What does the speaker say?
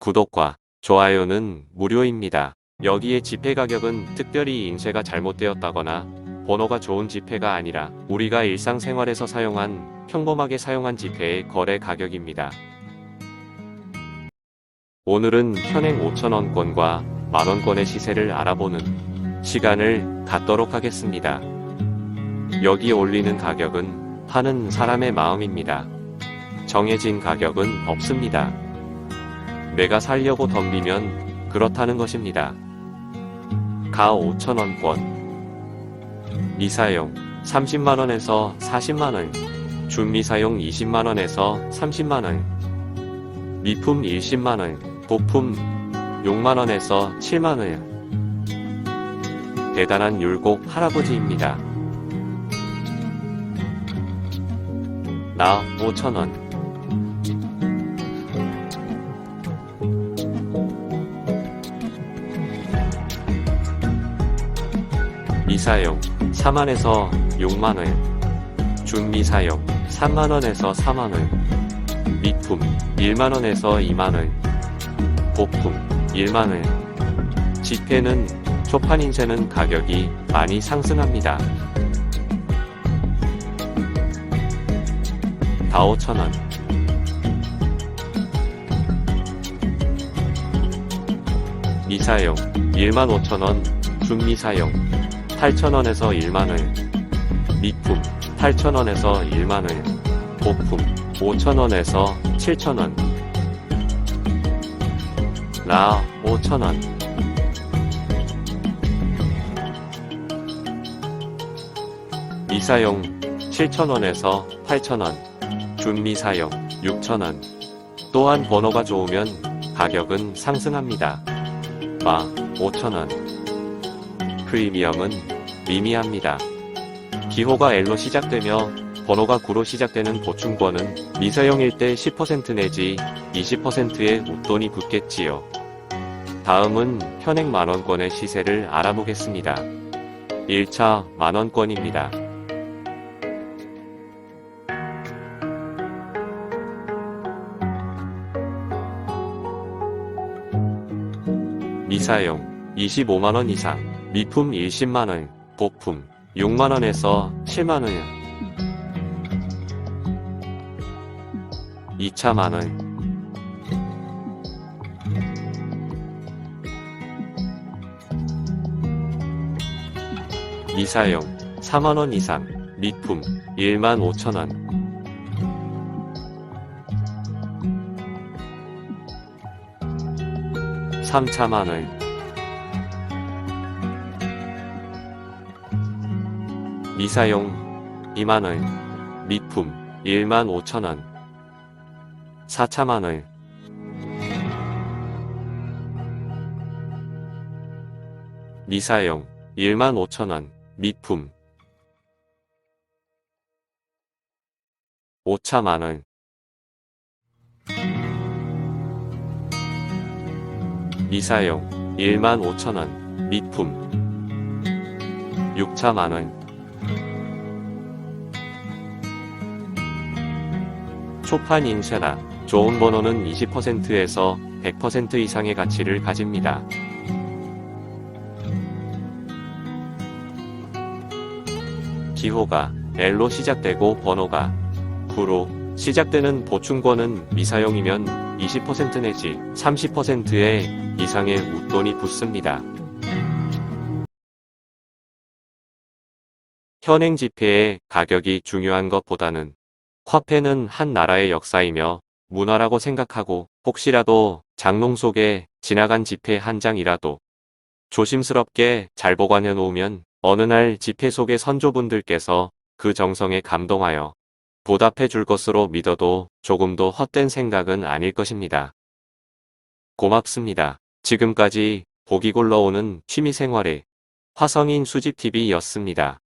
구독과 좋아요는 무료입니다. 여기에 지폐 가격은 특별히 인쇄가 잘못되었다거나 번호가 좋은 지폐가 아니라 우리가 일상생활에서 사용한 평범하게 사용한 지폐의 거래 가격입니다. 오늘은 현행 5천원권과 만원권의 시세를 알아보는 시간을 갖도록 하겠습니다. 여기 올리는 가격은 파는 사람의 마음입니다. 정해진 가격은 없습니다. 내가 살려고 덤비면 그렇다는 것입니다. 가 5천원권. 미사용 30만원에서 40만원. 준미사용 20만원에서 30만원. 미품 10만원. 부품 6만원에서 7만원. 대단한 율곡 할아버지입니다. 나 5천원 미사용 4만에서 6만원 준미사용 3만원에서 4만원 미품 1만원에서 2만원 보품 1만원 지폐는 초판 인쇄는 가격이 많이 상승합니다. 다 5천원 미사용 1만 5천원 준미사용 8천원에서 1만원 미품 8천원에서 1만원 보품 5천원에서 7천원 라 5천원. 미사용 7천원에서 8천원 준미사용 6천원. 또한 번호가 좋으면 가격은 상승합니다. 마 5천원 프리미엄은 미미합니다. 기호가 L로 시작되며 번호가 9로 시작되는 보충권은 미사용일 때 10% 내지 20%의 웃돈이 붙겠지요. 다음은 현행 만원권의 시세를 알아보겠습니다. 1차 만원권입니다. 미사용 25만원 이상, 미품 20만원, 보품 6만원에서 7만원. 2차 만원. 미사용 4만원 이상, 미품 1만 5천원. 3차 만원. 미사용 2만원, 미품 1만 5천원, 4차 만원, 미사용 1만 5천원, 미품. 5차 만원, 미사용 1만 5천원, 미품. 6차 만원, 초판 인쇄나 좋은 번호는 20%에서 100% 이상의 가치를 가집니다. 기호가 L로 시작되고 번호가 9로 시작되는 보충권은 미사용이면 20% 내지 30%의 이상의 웃돈이 붙습니다. 현행 지폐의 가격이 중요한 것보다는 화폐는 한 나라의 역사이며 문화라고 생각하고 혹시라도 장롱 속에 지나간 지폐 한 장이라도 조심스럽게 잘 보관해 놓으면 어느 날 지폐 속의 선조분들께서 그 정성에 감동하여 보답해 줄 것으로 믿어도 조금도 헛된 생각은 아닐 것입니다. 고맙습니다. 지금까지 보기 굴러오는 취미생활의 화성인 수집TV였습니다.